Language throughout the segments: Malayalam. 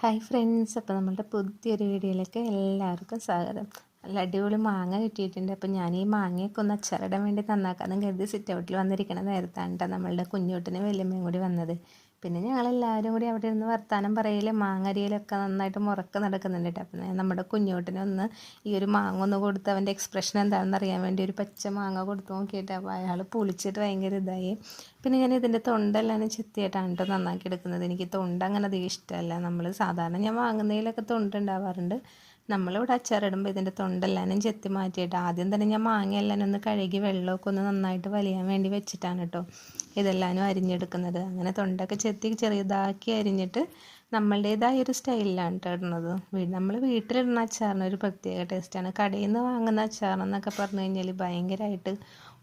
ഹായ് ഫ്രണ്ട്സ് അപ്പോൾ നമ്മളുടെ പുതിയൊരു വീഡിയോയിലേക്ക് എല്ലാവർക്കും സ്വാഗതം. നല്ല അടിപൊളി മാങ്ങ കിട്ടിയിട്ടുണ്ട്. അപ്പോൾ ഞാൻ ഈ മാങ്ങയൊക്കെ ഒന്ന് അച്ചാറിടാൻ വേണ്ടി നന്നാക്കാമെന്ന് കരുതി സിറ്റ് ഔട്ടിൽ വന്നിരിക്കണ നേരത്താണ് കേട്ടോ നമ്മളുടെ കുഞ്ഞുട്ടിന് വലിയമ്മയും കൂടി വന്നത്. പിന്നെ ഞങ്ങളെല്ലാവരും കൂടി അവിടെ ഇരുന്ന് വർത്താനം പറയലും മാങ്ങരിയിലൊക്കെ നന്നായിട്ട് മുറക്ക് നടക്കുന്നുണ്ട് കേട്ടോ. അപ്പം നമ്മുടെ കുഞ്ഞോട്ടിനെ ഒന്ന് ഈ ഒരു മാങ്ങ ഒന്ന് കൊടുത്ത് അവന്റെ എക്സ്പ്രഷൻ എന്താണെന്ന് അറിയാൻ വേണ്ടി ഒരു പച്ച മാങ്ങ കൊടുത്തു നോക്കിയിട്ട് അപ്പോൾ അയാൾ പൊളിച്ചിട്ട് ഭയങ്കര ഇതായി. പിന്നെ ഞാൻ ഇതിന്റെ തൊണ്ടെല്ലാം ചെത്തിയായിട്ടാണ് കേട്ടോ നന്നാക്കി എടുക്കുന്നത്. എനിക്ക് തൊണ്ട അങ്ങനെ അധികം ഇഷ്ടമല്ല. നമ്മൾ സാധാരണ ഞാൻ വാങ്ങുന്നതിലൊക്കെ തൊണ്ട് ഉണ്ടാവാറുണ്ട്. നമ്മളിവിടെ അച്ചാറിടുമ്പോൾ ഇതിന്റെ തൊണ്ടെല്ലാനും ചെത്തി മാറ്റിയിട്ട് ആദ്യം തന്നെ ഞാൻ മാങ്ങയെല്ലാം ഒന്ന് കഴുകി വെള്ളമൊക്കെ ഒന്ന് നന്നായിട്ട് വലിയാൻ വേണ്ടി വെച്ചിട്ടാണ് കേട്ടോ ഇതെല്ലാനും അരിഞ്ഞെടുക്കുന്നത്. അങ്ങനെ തൊണ്ടൊക്കെ ചെത്തി ചെറിയതാക്കി അരിഞ്ഞിട്ട് നമ്മളുടേതായ ഒരു സ്റ്റൈലിലാണ് കേട്ടോ ഇടുന്നത്. നമ്മൾ വീട്ടിലിടുന്ന അച്ചാറിന് ഒരു പ്രത്യേക ടേസ്റ്റാണ് കടയിൽ നിന്ന് വാങ്ങുന്ന അച്ചാറെന്നൊക്കെ പറഞ്ഞു കഴിഞ്ഞാൽ ഭയങ്കരമായിട്ട്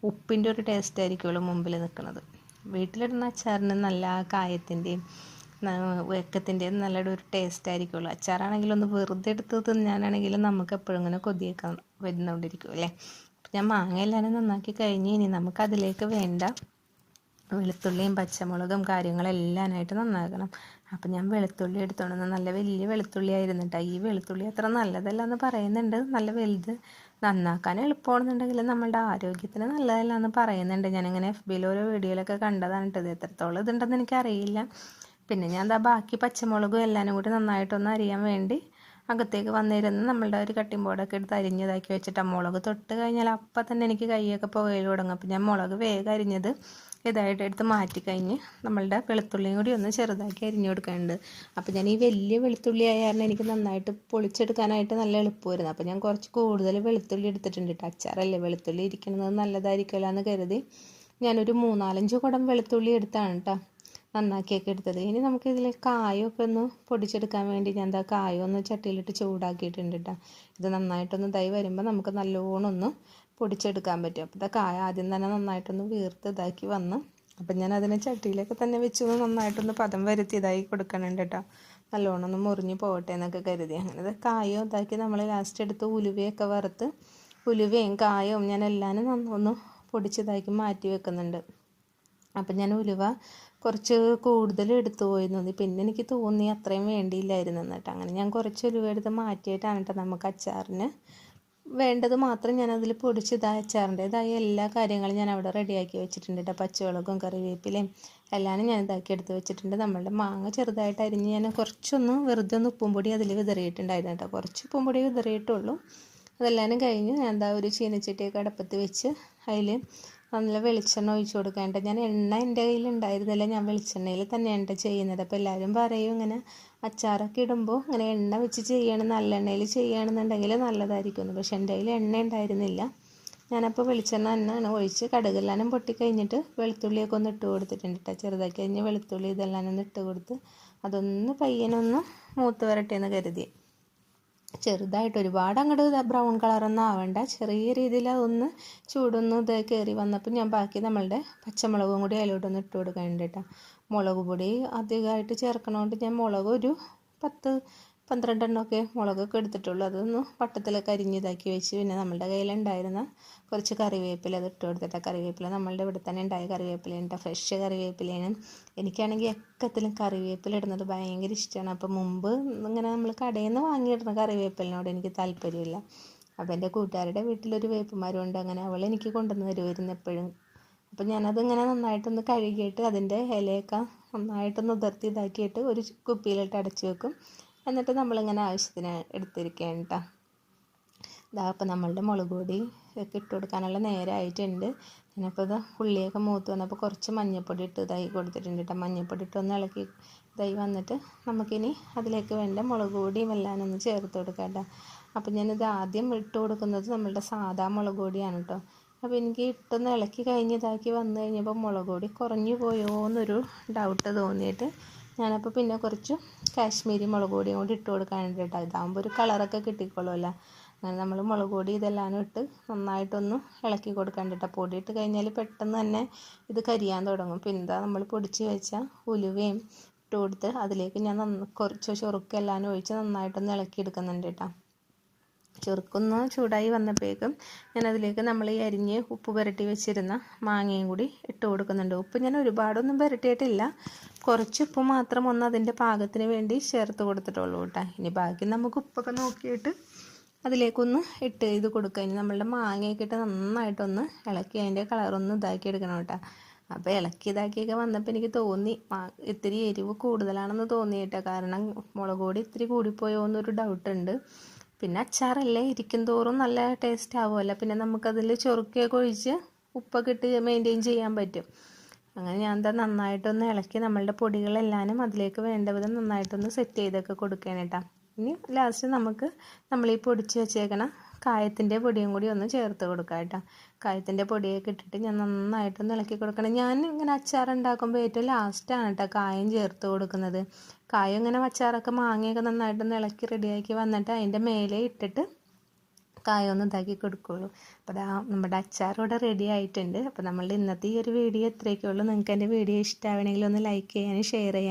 ഉപ്പിന്റെ ഒരു ടേസ്റ്റ് ആയിരിക്കുമല്ലോ മുമ്പിൽ നിൽക്കുന്നത് വീട്ടിലിടുന്ന അച്ചാറിന് നല്ല കായത്തിന്റെയും വെക്കത്തിന്റെ നല്ലൊരു ഒരു ടേസ്റ്റ് ആയിരിക്കുമല്ലോ അച്ചാറാണെങ്കിലും ഒന്ന് വെറുതെ എടുത്ത് തിന്നാനാണെങ്കിലും നമുക്ക് എപ്പോഴും ഇങ്ങനെ കൊതിയൊക്കെ വരുന്നുകൊണ്ടിരിക്കും അല്ലേ? ഞാൻ മാങ്ങ എല്ലാവരും നന്നാക്കി കഴിഞ്ഞ് ഇനി നമുക്ക് അതിലേക്ക് വേണ്ട വെളുത്തുള്ളിയും പച്ചമുളകും കാര്യങ്ങളെല്ലാമായിട്ട് നന്നാക്കണം. അപ്പം ഞാൻ വെളുത്തുള്ളി എടുത്തോണ്ട് നല്ല വലിയ വെളുത്തുള്ളി കേട്ടോ ഈ വെളുത്തുള്ളി അത്ര നല്ലതല്ല എന്ന് പറയുന്നുണ്ട്. നല്ല വലുത് നന്നാക്കാൻ എളുപ്പമാണെന്നുണ്ടെങ്കിൽ നമ്മളുടെ ആരോഗ്യത്തിന് നല്ലതല്ല എന്ന് പറയുന്നുണ്ട്. ഞാനിങ്ങനെ എഫ് ബിയിൽ ഓരോ വീഡിയോയിലൊക്കെ കണ്ടതാണ് കേട്ടത് എത്രത്തോളം ഇതുണ്ടെന്ന് എനിക്കറിയില്ല. പിന്നെ ഞാൻ എന്താ ബാക്കി പച്ചമുളകും എല്ലാനും കൂടി നന്നായിട്ടൊന്ന് അരിയാൻ വേണ്ടി അകത്തേക്ക് വന്നിരുന്ന് നമ്മളുടെ ഒരു കട്ടിംഗ് ബോർഡൊക്കെ എടുത്ത് അരിഞ്ഞതാക്കി വെച്ചിട്ട് മുളക് തൊട്ട് കഴിഞ്ഞാൽ അപ്പം തന്നെ എനിക്ക് കൈയൊക്കെ പുകയിൽ തുടങ്ങും. അപ്പം ഞാൻ മുളക് വേഗം അരിഞ്ഞത് ഇതായിട്ട് എടുത്ത് മാറ്റി കഴിഞ്ഞ് നമ്മളുടെ വെളുത്തുള്ളിയും കൂടി ഒന്ന് ചെറുതാക്കി അരിഞ്ഞു കൊടുക്കാനുണ്ട്. അപ്പം ഞാൻ ഈ വലിയ വെളുത്തുള്ളി ആയ കാരണം എനിക്ക് നന്നായിട്ട് പൊളിച്ചെടുക്കാനായിട്ട് നല്ല എളുപ്പമായിരുന്നു. അപ്പം ഞാൻ കുറച്ച് കൂടുതൽ വെളുത്തുള്ളി എടുത്തിട്ടുണ്ട് കേട്ടോ. അച്ചാറല്ലേ? വെളുത്തുള്ളി ഇരിക്കുന്നത് നല്ലതായിരിക്കില്ല എന്ന് കരുതി ഞാനൊരു മൂന്നാലഞ്ച് കുടം വെളുത്തുള്ളി എടുത്താണ് കേട്ടോ. നന്നാക്കിയൊക്കെ എടുത്തത്. ഇനി നമുക്ക് ഇതിൽ കായൊക്കെ ഒന്ന് പൊടിച്ചെടുക്കാൻ വേണ്ടി ഞാൻ എന്താ കായൊന്ന് ചട്ടിയിലിട്ട് ചൂടാക്കിയിട്ടുണ്ട് കേട്ടോ ഇത് നന്നായിട്ടൊന്ന് ഇതായി വരുമ്പോൾ നമുക്ക് നല്ലോണം ഒന്ന് പൊടിച്ചെടുക്കാൻ പറ്റും. അപ്പോൾ കായ ആദ്യം തന്നെ നന്നായിട്ടൊന്ന് വീർത്ത് ഇതാക്കി വന്ന് അപ്പം ഞാൻ അതിനെ ചട്ടിയിലൊക്കെ തന്നെ വെച്ച് നന്നായിട്ടൊന്ന് പദം വരുത്തി ഇതായി കൊടുക്കണുണ്ട് കേട്ടോ നല്ലോണം ഒന്ന് മുറിഞ്ഞ് പോകട്ടെ എന്നൊക്കെ കരുതി. അങ്ങനെ കായോ ഇതാക്കി നമ്മൾ ലാസ്റ്റ് എടുത്ത് ഉലുവയൊക്കെ വറുത്ത് ഉലുവയും കായവും ഞാൻ എല്ലാവരും ഒന്ന് പൊടിച്ചതാക്കി മാറ്റി വെക്കുന്നുണ്ട്. അപ്പം ഞാൻ ഉലുവ കുറച്ച് കൂടുതൽ എടുത്തു പോയിരുന്നു. പിന്നെ എനിക്ക് തോന്നി അത്രയും വേണ്ടിയില്ലായിരുന്നു എന്നിട്ട്. അങ്ങനെ ഞാൻ കുറച്ച് ഉലുവ മാറ്റിയിട്ടാണ് കേട്ടോ നമുക്ക് അച്ചാറിന് വേണ്ടത് മാത്രം ഞാൻ അതിൽ പൊടിച്ച് ഇതാ അച്ചാറിന്റെതായ എല്ലാ കാര്യങ്ങളും ഞാൻ അവിടെ റെഡിയാക്കി വെച്ചിട്ടുണ്ട് കേട്ടോ. പച്ചമുളകും കറിവേപ്പിലയും എല്ലാം ഞാൻ ഇതാക്കി എടുത്ത് വെച്ചിട്ടുണ്ട്. നമ്മളുടെ മാങ്ങ ചെറുതായിട്ട് അരിഞ്ഞ് ഞാൻ കുറച്ചൊന്ന് വെറുതെ ഒന്ന് ഉപ്പും പൊടി അതിൽ വിതറിയിട്ടുണ്ടായിരുന്നു കേട്ടോ. കുറച്ച് ഉപ്പും പൊടി വിതറിയിട്ടുള്ളൂ. അതെല്ലാം കഴിഞ്ഞ് ഞാൻ എന്താ ഒരു ചീനച്ചട്ടിയൊക്കെ അടുപ്പത്ത് വെച്ച് അതിൽ നല്ല വെളിച്ചെണ്ണ ഒഴിച്ച് കൊടുക്കാനുണ്ട്. ഞാൻ എണ്ണ എന്റെ കയ്യിൽ ഉണ്ടായിരുന്നില്ല. ഞാൻ വെളിച്ചെണ്ണയിൽ തന്നെയാണ് ചെയ്യുന്നത്. അപ്പോൾ എല്ലാവരും പറയും ഇങ്ങനെ അച്ചാറൊക്കെ ഇടുമ്പോൾ ഇങ്ങനെ എണ്ണ വെച്ച് ചെയ്യണം നല്ല എണ്ണയിൽ ചെയ്യുകയാണെന്നുണ്ടെങ്കിൽ നല്ലതായിരിക്കും പക്ഷെ എന്റെ കയ്യിൽ എണ്ണ ഉണ്ടായിരുന്നില്ല. ഞാനപ്പോൾ വെളിച്ചെണ്ണ തന്നെയാണ് ഒഴിച്ച് കടുകെല്ലാനും പൊട്ടി കഴിഞ്ഞിട്ട് വെളുത്തുള്ളിയൊക്കെ ഒന്ന് ഇട്ട് കൊടുത്തിട്ടുണ്ട് കേട്ടോ ചെറുതാക്കി കഴിഞ്ഞ് വെളുത്തുള്ളി ഇതെല്ലാം ഒന്ന് ഇട്ട് കൊടുത്ത് അതൊന്ന് പയ്യനൊന്ന് മൂത്ത് വരട്ടെ എന്ന് കരുതി. ചെറുതായിട്ട് ഒരുപാട് അങ്ങോട്ട് ബ്രൗൺ കളറൊന്നും ആവണ്ട. ചെറിയ രീതിയിൽ അതൊന്ന് ചൂടൊന്ന് ഇത് കയറി വന്നപ്പോൾ ഞാൻ ബാക്കി നമ്മളുടെ പച്ചമുളകും കൂടി അതിലോട്ടൊന്ന് ഇട്ട് കൊടുക്കാൻ കേട്ടോ. മുളക് പൊടി അധികമായിട്ട് ചേർക്കണോണ്ട് ഞാൻ മുളക് ഒരു പത്ത് പന്ത്രണ്ടെണ്ണമൊക്കെ മുളകൊക്കെ എടുത്തിട്ടുള്ളൂ. അതൊന്ന് പട്ടത്തിലൊക്കെ അരിഞ്ഞിതാക്കി വെച്ച് പിന്നെ നമ്മളുടെ കയ്യിലുണ്ടായിരുന്ന കുറച്ച് കറിവേപ്പില അത് ഇട്ട് കൊടുത്തിട്ട് കറിവേപ്പില നമ്മളുടെ ഇവിടെ തന്നെ ഉണ്ടായ കറിവേപ്പിലയുണ്ട് ഫ്രഷ് കറിവേപ്പിലയാണ് എനിക്കാണെങ്കിൽ എക്കത്തിലും കറിവേപ്പില ഇടുന്നത് ഭയങ്കര ഇഷ്ടമാണ് അപ്പോൾ മുമ്പ് ഇങ്ങനെ നമ്മൾ കടയിൽ നിന്ന് വാങ്ങിയിടുന്ന കറിവേപ്പിലിനോട് എനിക്ക് താല്പര്യമില്ല. അപ്പോൾ എന്റെ കൂട്ടുകാരുടെ വീട്ടിലൊരു വേപ്പുമാരും ഉണ്ട് അങ്ങനെ അവൾ എനിക്ക് കൊണ്ടുവന്ന് തരുമായിരുന്നു എപ്പോഴും. അപ്പം ഞാനതിങ്ങനെ നന്നായിട്ടൊന്ന് കഴുകിയിട്ട് അതിന്റെ ഇലയൊക്കെ നന്നായിട്ടൊന്ന് ഉതിർത്തി ഇതാക്കിയിട്ട് ഒരു കുപ്പിയിലിട്ട് അടച്ചു വെക്കും. എന്നിട്ട് നമ്മളിങ്ങനെ ആവശ്യത്തിന് എടുത്തിരിക്കുകയാണ് കേട്ടോ ഇതാ അപ്പോൾ നമ്മളുടെ മുളക് പൊടി ഒക്കെ ഇട്ട് കൊടുക്കാനുള്ള നേരമായിട്ടുണ്ട് ഞാനപ്പോൾ ഇത് ഉള്ളിയൊക്കെ മൂത്ത് വന്നപ്പോൾ കുറച്ച് മഞ്ഞൾപ്പൊടി ഇട്ട് ഇതായി കൊടുത്തിട്ടുണ്ട് കേട്ടോ മഞ്ഞൾപ്പൊടി ഇട്ട് ഒന്ന് ഇളക്കി ഇതായി വന്നിട്ട് നമുക്കിനി അതിലേക്ക് വേണ്ട മുളക് പൊടിയും എല്ലാം ഒന്ന് ചേർത്ത് കൊടുക്കാം കേട്ടോ അപ്പോൾ ഞാനിത് ആദ്യം ഇട്ട് കൊടുക്കുന്നത് നമ്മളുടെ സാധാ മുളക് പൊടിയാണ് കേട്ടോ അപ്പോൾ എനിക്ക് ഇട്ടൊന്ന് ഇളക്കി കഴിഞ്ഞ് ഇതാക്കി വന്നു കഴിഞ്ഞപ്പോൾ മുളക് പൊടി കുറഞ്ഞു പോയോ എന്നൊരു ഡൗട്ട് തോന്നിയിട്ട് ഞാനപ്പോൾ പിന്നെ കുറച്ച് കാശ്മീരി മുളക് പൊടിയും കൂടി ഇട്ട് കൊടുക്കാനുണ്ട് കേട്ടോ. ഇതാകുമ്പോൾ ഒരു കളറൊക്കെ കിട്ടിക്കോളുമല്ലോ. അങ്ങനെ നമ്മൾ മുളക് പൊടി ഇതെല്ലാം ഇട്ട് നന്നായിട്ടൊന്ന് ഇളക്കി കൊടുക്കാൻ കേട്ടോ. പൊടി ഇട്ട് കഴിഞ്ഞാൽ പെട്ടെന്ന് തന്നെ ഇത് കരിയാൻ തുടങ്ങും. പിന്നെ എന്താ നമ്മൾ പൊടിച്ച് വെച്ച ഉലുവയും ഇട്ട് കൊടുത്ത് അതിലേക്ക് ഞാൻ കുറച്ച് ചൊറുക്കെല്ലാം ഒഴിച്ച് നന്നായിട്ടൊന്ന് ഇളക്കി എടുക്കുന്നുണ്ട് കേട്ടോ. ചെറുക്കൊന്ന് ചൂടായി വന്നപ്പോഴേക്കും ഞാനതിലേക്ക് നമ്മൾ ഈ അരിഞ്ഞ് ഉപ്പ് പുരട്ടി വെച്ചിരുന്ന മാങ്ങയും കൂടി ഇട്ട് കൊടുക്കുന്നുണ്ട്. ഉപ്പ് ഞാൻ ഒരുപാടൊന്നും പുരട്ടിയിട്ടില്ല. കുറച്ച് ഉപ്പ് മാത്രം ഒന്ന് അതിന്റെ പാകത്തിന് വേണ്ടി ചേർത്ത് കൊടുത്തിട്ടുള്ളൂ കേട്ടോ. ഇനി ബാക്കി നമുക്ക് ഉപ്പൊക്കെ നോക്കിയിട്ട് അതിലേക്കൊന്ന് ഇട്ട് ഇത് കൊടുക്കുക. ഇനി നമ്മളുടെ മാങ്ങയൊക്കെ ഇട്ട് നന്നായിട്ടൊന്ന് ഇളക്കി അതിന്റെ കളറൊന്ന് ഇതാക്കി എടുക്കണം കേട്ടോ. അപ്പോൾ ഇളക്കി ഇതാക്കിയൊക്കെ വന്നപ്പോൾ എനിക്ക് തോന്നി ഇത്തിരി എരിവ് കൂടുതലാണെന്ന് തോന്നിയിട്ടാണ് കാരണം മുളക് പൊടി ഇത്തിരി കൂടിപ്പോയോ എന്നൊരു ഡൗട്ടുണ്ട് പിന്നെ അച്ചാറല്ലേ ഇരിക്കും തോറും നല്ല ടേസ്റ്റ് ആവുമല്ലോ. പിന്നെ നമുക്കതിൽ ചൊറുക്കിയൊക്കെ ഒഴിച്ച് ഉപ്പൊക്കെ ഇട്ട് മെയിന്റെയിൻ ചെയ്യാൻ പറ്റും. അങ്ങനെ ഞാൻ എന്താ നന്നായിട്ടൊന്ന് ഇളക്കി നമ്മളുടെ പൊടികളെല്ലാനും അതിലേക്ക് വേണ്ട വിധം നന്നായിട്ടൊന്ന് സെറ്റ് ചെയ്തൊക്കെ കൊടുക്കണം ഇനി ലാസ്റ്റ് നമുക്ക് നമ്മൾ ഈ പൊടിച്ച് വെച്ചേക്കണ കായത്തിന്റെ പൊടിയും കൂടി ഒന്ന് ചേർത്ത് കൊടുക്കാം കേട്ടോ. കായത്തിന്റെ പൊടിയൊക്കെ ഇട്ടിട്ട് ഞാൻ നന്നായിട്ടൊന്ന് ഇളക്കി കൊടുക്കണം. ഞാൻ ഇങ്ങനെ അച്ചാർ ഉണ്ടാക്കുമ്പോൾ ഏറ്റവും ലാസ്റ്റാണ് കേട്ടോ കായം ചേർത്ത് കൊടുക്കുന്നത്. കായം ഇങ്ങനെ അച്ചാറൊക്കെ മാങ്ങയൊക്കെ നന്നായിട്ടൊന്ന് ഇളക്കി റെഡിയാക്കി വന്നിട്ട് അതിന്റെ മേലെ ഇട്ടിട്ട് കായം ഒന്ന് ഇതാക്കി കൊടുക്കുള്ളൂ. അപ്പോൾ അതാ നമ്മുടെ അച്ചാർ ഇവിടെ റെഡി ആയിട്ടുണ്ട്. അപ്പോൾ നമ്മളുടെ ഇന്നത്തെ ഈ ഒരു വീഡിയോ ഇത്രയൊക്കെ ഉള്ളൂ. നിങ്ങൾക്ക് എന്റെ വീഡിയോ ഇഷ്ടമാവണമെങ്കിൽ ഒന്ന് ലൈക്ക് ചെയ്യാനും ഷെയർ ചെയ്യാനും